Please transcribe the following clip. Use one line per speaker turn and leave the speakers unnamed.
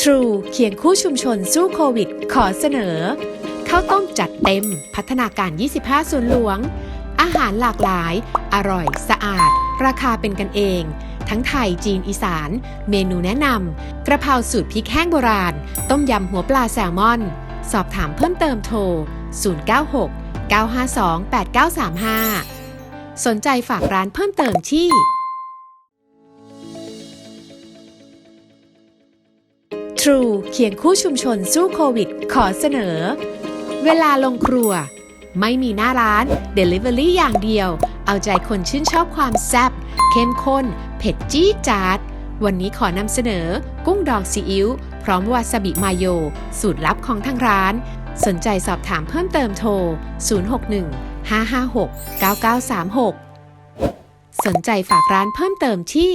True เคียงคู่ชุมชนสู้โควิด ขอเสนอข้าวต้มจัดเต็ม พัฒนาการ 25 ส่วนหลวง อาหารหลากหลาย อร่อย สะอาด ราคาเป็นกันเอง ทั้งไทยจีนอีสาน เมนูแนะนำกระเพราสูตรพริกแห้งโบราณ ต้มยำหัวปลาแซลมอน สอบถามเพิ่มเติมโทร 096 952 8935 สนใจฝากร้านเพิ่มเติมที่ True เคียงคู่ชุมชนสู้โควิด ขอเสนอ เวลาลงครัว ไม่มีหน้าร้าน Delivery อย่างเดียว เอาใจคนชื่นชอบความแซ่บเข้มข้น เผ็ดจี๊ดจ๊าด วันนี้ขอนำเสนอ กุ้งดองซีอิ๊วพร้อมวาซาบิมาโย สูตรลับของทางร้าน สนใจสอบถามเพิ่มเติมโทร 061 556 9936 สนใจฝากร้านเพิ่มเติมที่